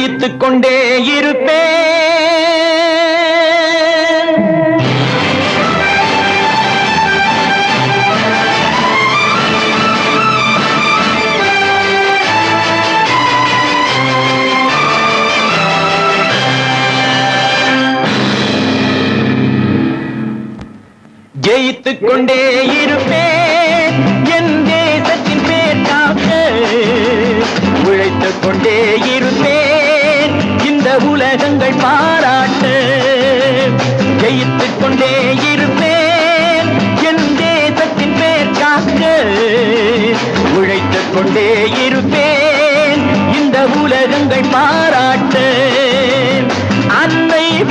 ஜெயித்துக் கொண்டே இருப்பேன். ஜெயித்துக் கொண்டே இருப்பேன். என் தேசத்தின் பேர் உழைத்துக் கொண்டே இரு உலகங்கள் பாராட்டு. ஜெயித்துக் கொண்டே இருப்பேன். என் தேசத்தின் பேர் காக்க உழைத்துக் கொண்டே இருப்பேன். இந்த உலகங்கள் பாராட்டு. அன்னை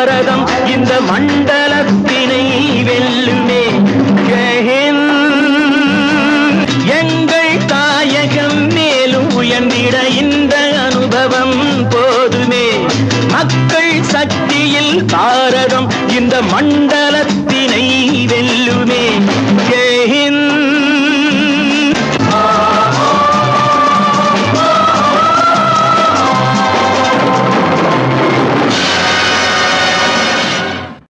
பாரதம் இந்த மண்டலத்தினை வெல்லுமே. எங்கள் தாயகம் மேலும் உயர்ந்திட இந்த அனுபவம் போதுமே. மக்கள் சக்தியில் பாரதம் இந்த மண்டல